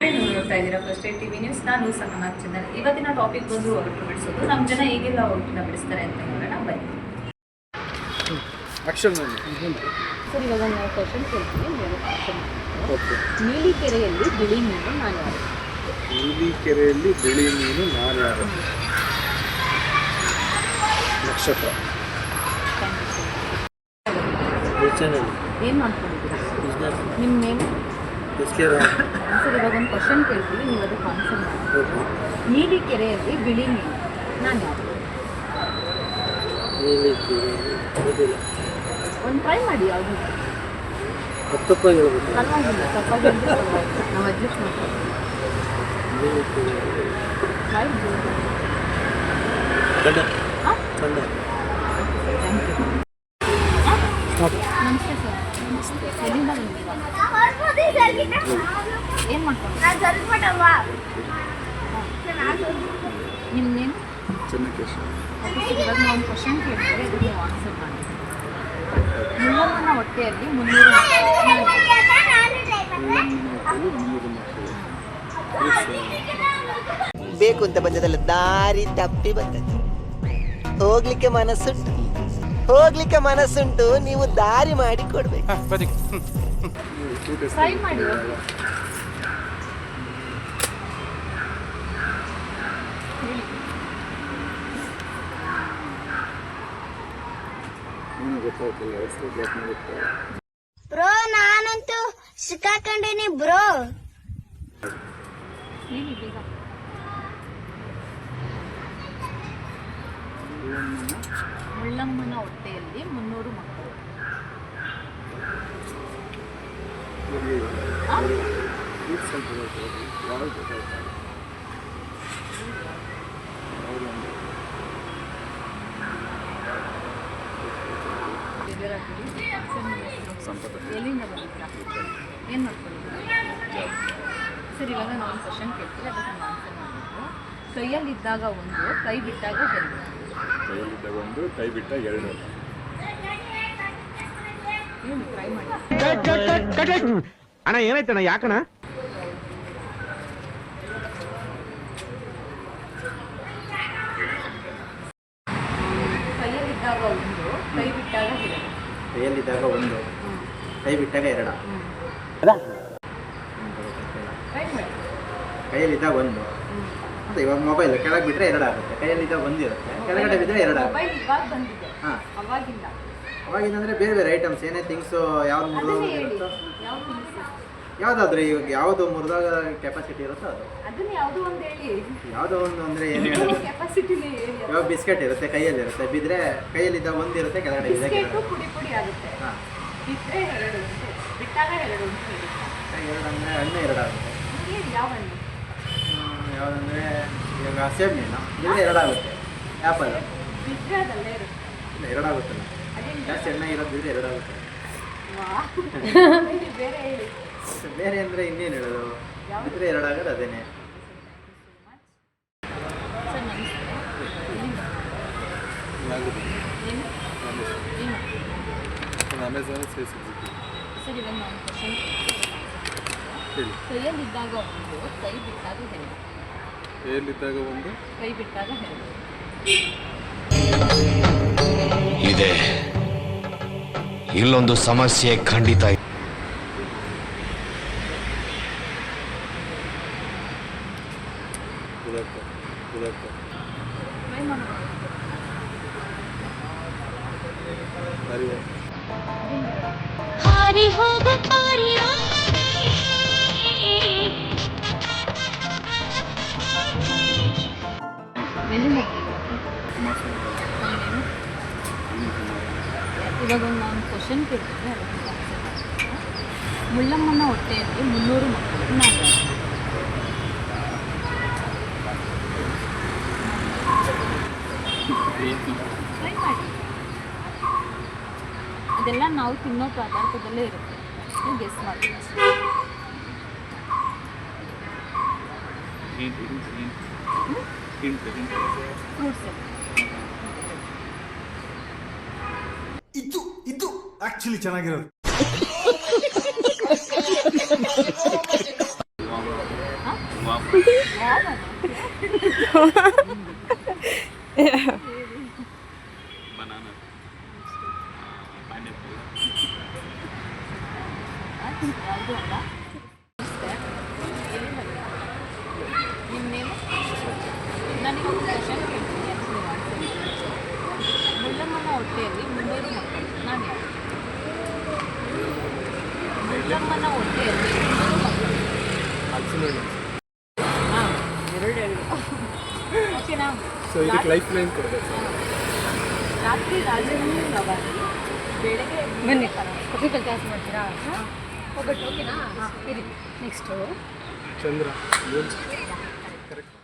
ನೋಡ್ತಾ ಇದ್ದೀರಾ first T TV news. ನಾನು ಸಹನಾ ಚಂದನ್. ಇವತ್ತಿನ ಟಾಪಿಕ್ ಬಂದು ಒಗಟು ಬಿಡಿಸೋದು ನಮ್ಮ ಜನ ಹೇಗೆಲ್ಲ ಒಗಟನ್ನ ಬಿಡಿಸ್ತಾರೆ ಅಂತ ನೋಡೋಣ ಬನ್ನಿ. ಸರ್ ಇವಾಗ ನಾವು ಕ್ವಶನ್ ಕೇಳ್ತೀವಿ ನೀಲಿ ಕೆರೆಯಲ್ಲಿ ಬಿಳಿ ಮೀನು ನಾನು ಯಾರು ನೀಲಿ ಕೆರೆಯಲ್ಲಿ ಬಿಳಿ ಮೀನು ನಾನು ಯಾರು ನಕ್ಷತ್ರ. ಏನು ಮಾಡ್ಕೊಂಡಿದ್ದೀರಾ? ನಿಮ್ಮ ನೇಮ್ ಸರ್ ಇವಾಗ ಒಂದು ಕ್ವಶನ್ ಕೇಳ್ತೀವಿ ನೀವು ಅದಕ್ಕೆ ಆನ್ಸರ್ ಮಾಡಿ. ನೀಲಿ ಕೆರೆಯಲ್ಲಿ ಬಿಳಿ ನೀರು ನಾನು ಯಾರು ಒಂದು ಟ್ರೈ ಮಾಡಿ ಯಾವುದು? ತಪ್ಪಾಗಿ ಹೇಳ್ಬೇಕು. ಪರವಾಗಿಲ್ಲ ತಪ್ಪಾಗಿ ಹೇಳಿದ್ರೆ ಪರವಾಗಿಲ್ಲ. ನಾವು ಅಡ್ಜಸ್ಟ್ ಮಾಡ್ತೀವಿ ಟ್ರೈ ಹಾಂ? ಥ್ಯಾಂಕ್ ಯು ನಮಸ್ತೆ ಸರ್. ನಮಸ್ತೆ. ಎಲ್ಲಿಂದ ಬಂದಿದ್ದೀರಾ? ಏನು ಮಾಡ್ಕೊಂಡು ನಿಮ್ಮ ನೇಮ್ ಚೆನ್ನಕೇಶ ಓಕೆ ಸರ್ ಇವಾಗ ನಾವು ಒಂದು ಕ್ವಶನ್ ಕೇಳ್ತಾರೆ ಅದಕ್ಕೆ ನೀವು ಆನ್ಸರ್ ಮಾಡಿ. ಮುಳ್ಳಮ್ಮನ ಹೊಟ್ಟೆಯಲ್ಲಿ ಮುನ್ನೂರು ಮುನ್ನೂರು ಬೇಕು ಅಂತ ಬಂದದಲ್ಲ ದಾರಿ ತಪ್ಪಿ ಬಂದದ್ದು. ಹೋಗ್ಲಿಕ್ಕೆ ಮನಸ್ಸುಂಟು. ಹೋಗ್ಲಿಕ್ಕೆ ಮನಸ್ಸುಂಟು ನೀವು ದಾರಿ ಮಾಡಿ ಕೊಡ್ಬೇಕು. ಟ್ರೈ ಮಾಡಿ. ಬ್ರೋ ನಾನಂತೂ ಸಿಕ್ಕಾಕೊಂಡೇನಿ ಬ್ರೋ. ಹೇಳಿ ಬೇಗ ಮುಳ್ಳಮ್ಮನ ಹೊಟ್ಟೆಯಲ್ಲಿ ಮುನ್ನೂರು ಮಕ್ಕಳು? ಎಲ್ಲಿಂದ ಏನು ಸರ್, ಇವಾಗ ಒಂದು ಕ್ವಶನ್ ಕೇಳ್ತೀವಿ ಅದಕ್ಕೆ ಕೈಯಲ್ಲಿದ್ದಾಗ ಒಂದು, ಕೈ ಬಿಟ್ಟಾಗ ಎರಡು ಕೈಯಲ್ಲಿದ್ದ ಒಂದು ಕೈ ಬಿಟ್ಟ ಎರಡು. ಏನು ಟ್ರೈ ಮಾಡಿ ಅಣ್ಣ ಏನಾಯ್ತಣ್ಣ ಯಾಕಣ್ಣ? ಕೈಯಲ್ಲಿದ್ದಾಗ ಒಂದು ಕೈ ಬಿಟ್ಟಾಗ ಎರಡ. ಕೈಯಲ್ಲಿದ್ದಾಗ ಒಂದು. ಅಂತ ಇವಾಗ ಮೊಬೈಲ್ ಕೆಳಗೆ ಬಿಟ್ಟರೆ ಎರಡು ಆಗುತ್ತೆ ಕೈಯಲ್ಲಿ ಒಂದು ಇರುತ್ತೆ ಕೆಳಗಡೆ ಬಿದ್ದರೆ ಎರಡು ಆಗುತ್ತೆ ಹಾಂ. ಅವಾಗಿಂದ. ಅಂದರೆ ಬೇರೆ ಬೇರೆ ಐಟಮ್ಸ್ ಏನೇ ಥಿಂಗ್ಸು ಯಾವ್ದು ಮುರಿದೋಗಿರುತ್ತೋ ಯಾವ? ಯಾವುದಾದ್ರೂ ಇವಾಗ ಯಾವುದು ಮುರಿದಾಗ ಕೆಪಾಸಿಟಿ ಇರುತ್ತೋ ಅದು. ಯಾವುದೋ ಒಂದು ಅಂದರೆ ಏನು ಹೇಳೋದು? ಇವಾಗ ಬಿಸ್ಕೆಟ್ ಇರುತ್ತೆ ಕೈಯಲ್ಲಿ ಇರುತ್ತೆ. ಬಿದ್ದರೆ ಕೈಯಲ್ಲಿದ್ದಾಗ ಒಂದು ಇರುತ್ತೆ ಕೆಳಗಡೆ. ಇದೆ ಹಾಂ. ಎರಡು ಅಂದರೆ ಹಣ್ಣು ಎರಡು ಆಗುತ್ತೆ ಹೇಳಿ ಯಾವ ಹಣ್ಣು ಹ್ಮ್, ಯಾವುದಂದ್ರೆ ಇವಾಗ ಸೇಬ್ ಹಣ್ಣು ಬಿದ್ದರೆ ಎರಡು ಆಗುತ್ತೆ ಆ್ಯಪಲ್ ಇಲ್ಲ ಎರಡು ಆಗುತ್ತಲ್ಲ ಅದೇನು? ಜಾಸ್ತಿ ಚೆನ್ನಾಗಿರೋದು ಬಿದ್ದರೆ ಎರಡು ಆಗುತ್ತೆ ವಾ ಬೇರೆ ಹೇಳಿ. ಬೇರೆ ಅಂದರೆ ಇನ್ನೇನು ಹೇಳೋದು? ಇದ್ರೆ ಎರಡು ಆಗೋದು ಅದೇನೆ. ಸರ್ ನಮಸ್ತೆ. ಎಲ್ಲಿಂದ? ಏನು? ಏನು? ಅಮೆಝಾನ್ ಸೇಲ್ಸ್ ಸರಿ ನಾನು ಕ್ವಶನ್ ಹೇಳಿ. ಕೈಯಲ್ಲಿದ್ದಾಗ ಒಂದು ಕೈ ಬಿಟ್ಟಾಗ ಎರಡು ಕೈಯಲ್ಲಿದ್ದಾಗ ಒಂದು? ಕೈ ಬಿಟ್ಟಾಗ ಇದೆ. ಇಲ್ಲೊಂದು ಸಮಸ್ಯೆ ಖಂಡಿತ ಹಾರಿ ಹೋಗು ಇವಾಗ ಒಂದು ನಾನು ಕ್ವಶನ್ ಕೇಳ್ತಿದ್ದೆ ಅದಕ್ಕೆ ಆನ್ಸರ್ ಮಾಡ್ತೀನಿ ಮುಳ್ಳಮ್ಮನ ಹೊಟ್ಟೆಯಲ್ಲಿ ಮುನ್ನೂರು ಮಕ್ಕಳು. ನಾನು ಟ್ರೈ ಮಾಡಿ. ಅದೆಲ್ಲ ನಾವು ತಿನ್ನೋ ಪದಾರ್ಥದಲ್ಲೇ ಇರುತ್ತೆ. ನೀವು ಗೆಸ್ ಮಾಡಿ. ಫ್ರೂಟ್ಸ್ ಇದು ಇದು ಆ ಆಕ್ಚುಲಿ ಚೆನ್ನಾಗಿರೋದು ಯಾವುದು ಅಲ್ಲ ನಿಮ್ಮ ನೇಮ್ ನನಗೊಂದು ಕ್ವಶನ್ ಕೇಳ್ತೀನಿ ಅದಕ್ಕೆ ನೀವು ಆನ್ಸರ್ ಮುಳ್ಳಮ್ಮನ ಹೊಟ್ಟೆಯಲ್ಲಿ ಮುಂದೂರು ಸೊ ಇದಕ್ಕೆ ಲೈಫ್ ಲೈನ್ ಕೊಡಬೇಕು ರಾತ್ರಿ ರಾಜಧಾನಿ ಪ್ರವಾಸಿ ಬೆಳಗ್ಗೆ ಬನ್ನಿ ಕಾಫಿ ಕ್ಲಾಸ್ ಮಾಡ್ತೀರಾ ಹೋಗ್ಬಿಟ್ಟು ಓಕೆನಾ ಇರಿ ನೆಕ್ಸ್ಟು ಚಂದ್ರ ಕರೆಕ್ಟ್